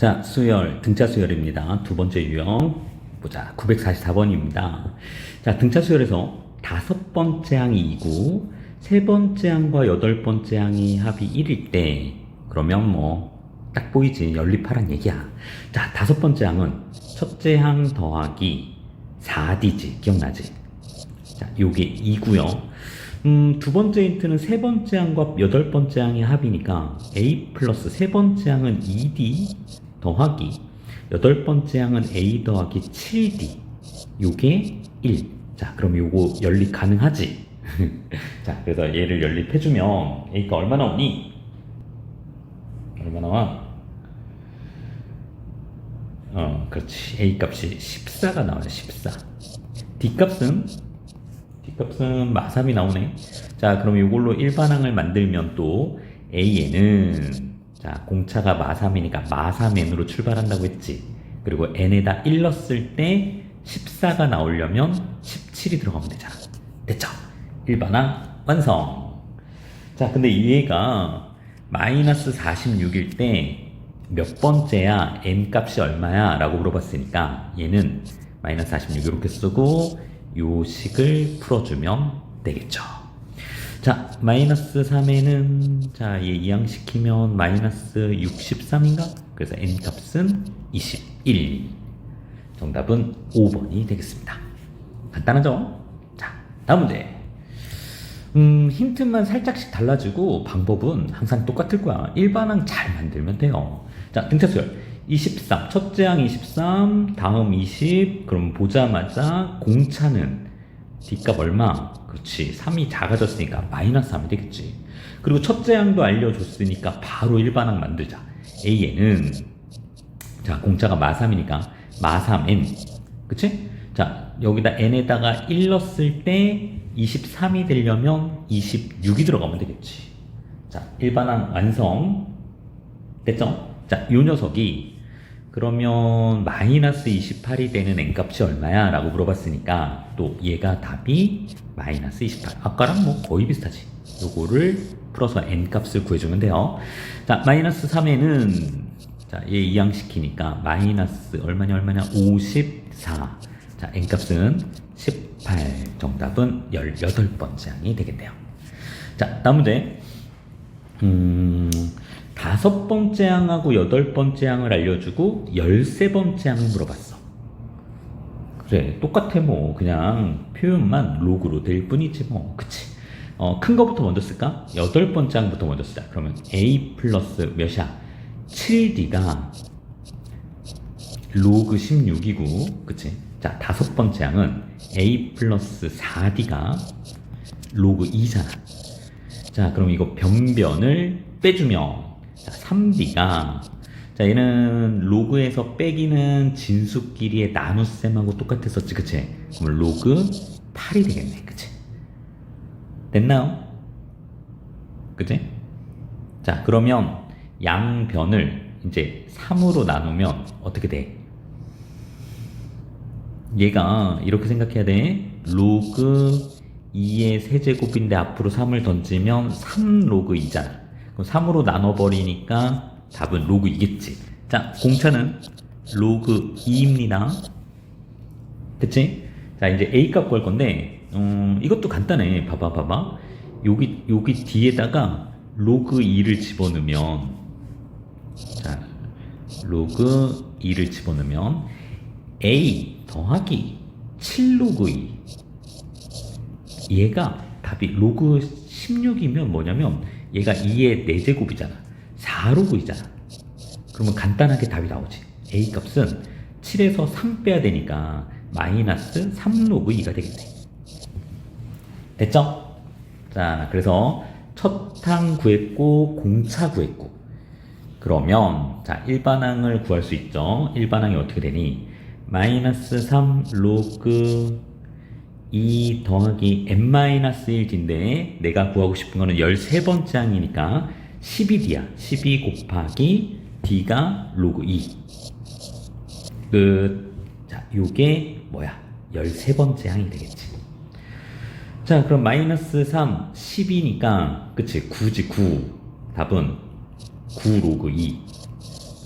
자, 수열, 등차 수열입니다. 두 번째 유형. 보자. 944번입니다. 자, 등차 수열에서 다섯 번째 항이 2고, 세 번째 항과 여덟 번째 항이 합이 1일 때, 그러면 뭐, 딱 보이지. 연립하란 얘기야. 자, 다섯 번째 항은 첫째 항 더하기 4D지. 기억나지? 자, 요게 2고요. 음, 두 번째 힌트는 세 번째 항과 여덟 번째 항의 합이니까 A 플러스 세 번째 항은 2D 더하기 여덟 번째 항은 A 더하기 7D 요게 1. 자, 그럼 요거 연립 가능하지? 자, 그래서 얘를 연립해주면 A가 얼마 나 오니? 얼마 나 와? 어, 그렇지. A 값이 14가 나와요. 14. D 값은 D값은 마삼이 나오네. 자, 그럼 이걸로 일반항을 만들면 또 A에는 자, 공차가 마삼이니까 마삼n으로 출발한다고 했지. 그리고 n에다 1 넣었을 때 14가 나오려면 17이 들어가면 되잖아. 됐죠? 일반항 완성. 자, 근데 얘가 마이너스 46일 때 몇 번째야? n 값이 얼마야? 라고 물어봤으니까 얘는 마이너스 46 이렇게 쓰고 요 식을 풀어주면 되겠죠. 자, 마이너스 3에는 자, 얘 이항시키면 마이너스 63인가? 그래서 n 값은 21. 정답은 5번이 되겠습니다. 간단하죠? 자, 다음 문제. 음, 힌트만 살짝씩 달라지고 방법은 항상 똑같을 거야. 일반항 잘 만들면 돼요. 자, 등차 수열. 23. 첫째 항 23, 다음 20. 그럼 보자마자 공차는 D값 얼마? 그렇지. 3이 작아졌으니까 마이너스 3이 되겠지. 그리고 첫째 항도 알려줬으니까 바로 일반항 만들자. A에는 자, 공차가 마3이니까 마3n. 그치? 자, 여기다 n에다가 1 넣었을 때 23이 되려면 26이 들어가면 되겠지. 자, 일반항 완성. 됐죠? 자, 요 녀석이 그러면 마이너스 28이 되는 n값이 얼마야? 라고 물어봤으니까 또 얘가 답이 마이너스 28. 아까랑 뭐 거의 비슷하지. 요거를 풀어서 n값을 구해주면 돼요. 자, 마이너스 3에는 자, 얘 이항시키니까 마이너스 얼마냐 얼마냐 54. 자, n값은 18. 정답은 18번째 항이 되겠네요. 자, 다음 문제. 음, 다섯 번째 항하고 여덟 번째 항을 알려주고 열세 번째 항을 물어봤어. 그래, 똑같아 뭐 그냥 표현만 로그로 될 뿐이지 뭐, 그치? 어, 큰 거부터 먼저 쓸까? 여덟 번째 항부터 먼저 쓰자. 그러면 a 플러스 몇이야? 7d가 로그 16이고, 그치? 자, 다섯 번째 항은 a 플러스 4d가 로그 2잖아. 자, 그럼 이거 변변을 빼주면 자, 3D가 자, 얘는 로그에서 빼기는 진수 끼리의 나눗셈하고 똑같았었지, 그치? 그럼 로그 8이 되겠네, 그치? 됐나요? 그치? 자, 그러면 양변을 이제 3으로 나누면 어떻게 돼? 얘가 이렇게 생각해야 돼. 로그 2의 세제곱인데 앞으로 3을 던지면 3 로그 2잖아. 그럼 3으로 나눠버리니까 답은 로그 2겠지. 자, 공차는 로그 2입니다. 그치? 자, 이제 A 값 구할 건데, 음, 이것도 간단해. 봐봐, 봐봐. 여기, 여기 뒤에다가 로그 2를 집어넣으면, 자, 로그 2를 집어넣으면, A 더하기 7로그 2. 얘가 답이 로그 16이면 뭐냐면, 얘가 2의 4제곱이잖아. 4로그이잖아. 그러면 간단하게 답이 나오지. A 값은 7에서 3 빼야 되니까 마이너스 3로그 2가 되겠네. 됐죠? 자, 그래서 첫 항 구했고 공차 구했고 그러면 자 일반항을 구할 수 있죠. 일반항이 어떻게 되니? 마이너스 3 로그 2 더하기 n-1d인데 내가 구하고 싶은 거는 13번째 항이니까 12d야. 12 곱하기 d가 로그 2. 끝. 자, 요게 뭐야? 13번째 항이 되겠지. 자, 그럼 마이너스 3, 10이니까, 그치, 9지, 9. 답은 9 로그 2.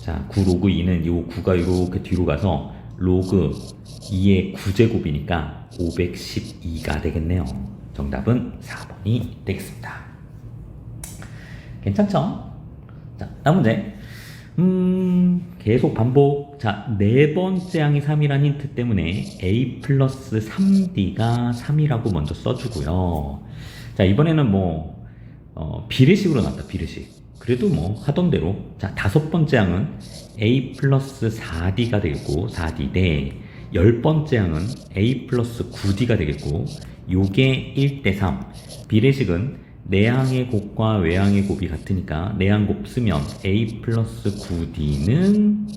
자, 9 로그 2는 요 9가 이렇게 뒤로 가서 로그 2의 9제곱이니까 512가 되겠네요. 정답은 4번이 되겠습니다. 괜찮죠? 자, 다음 문제. 음, 계속 반복. 자, 네 번째 항이 3이란 힌트 때문에 a 플러스 3d가 3이라고 먼저 써주고요. 자, 이번에는 뭐, 어, 비례식으로 나왔다, 비례식. 그래도 뭐, 하던 대로. 자, 다섯 번째 항은 a 플러스 4d가 되겠고, 4d 대, 열 번째 항은 a 플러스 9d가 되겠고, 요게 1대3. 비례식은 내항의 곱과 외항의 곱이 같으니까 내항 곱 쓰면 a 플러스 9d는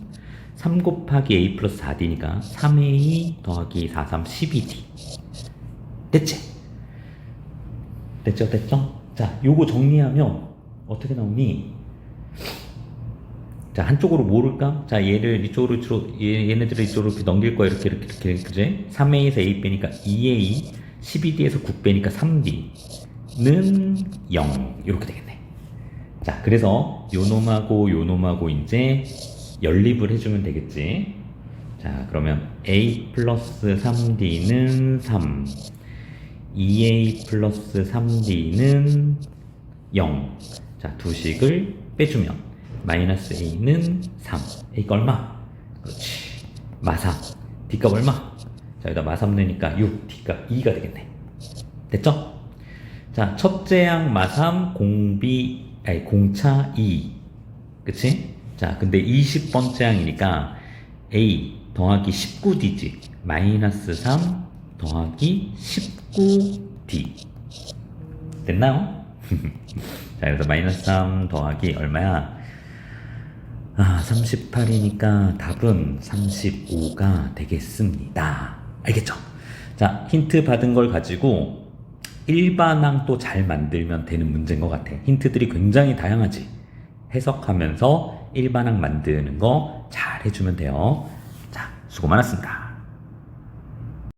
3 곱하기 a 플러스 4d니까 3a 더하기 4, 3, 12d 됐지? 됐죠? 됐죠? 자, 요거 정리하면 어떻게 나오니? 자, 한쪽으로 모를까? 자, 얘를 이쪽으로, 이쪽으로 얘, 얘네들을 이쪽으로 이렇게 넘길 거야. 이렇게, 이렇게, 이렇게, 그지? 3a에서 a 빼니까 2a, 12d에서 9 빼니까 3d. 는 0 이렇게 되겠네. 자, 그래서 요 놈하고 요 놈하고 이제 연립을 해주면 되겠지. 자, 그러면 a 플러스 3d는 3, 2a 플러스 3d는 0. 자, 두 식을 빼주면 마이너스 a는 3. a가 얼마? 그렇지. 마삼. d값 얼마? 자, 여기다 마삼 넣으니까 6, d값 2가 되겠네. 됐죠? 자, 첫째 항 마삼 공비 아니 공차 2. 그치? 자, 근데 20번째 항이니까 A 더하기 19D지. 마이너스 3 더하기 19D. 됐나요? 자, 그래서 마이너스 3 더하기 얼마야? 아, 38이니까 답은 35가 되겠습니다. 알겠죠? 자, 힌트 받은 걸 가지고 일반항 또 잘 만들면 되는 문제인 것 같아. 힌트들이 굉장히 다양하지. 해석하면서 일반항 만드는 거 잘 해주면 돼요. 자, 수고 많았습니다.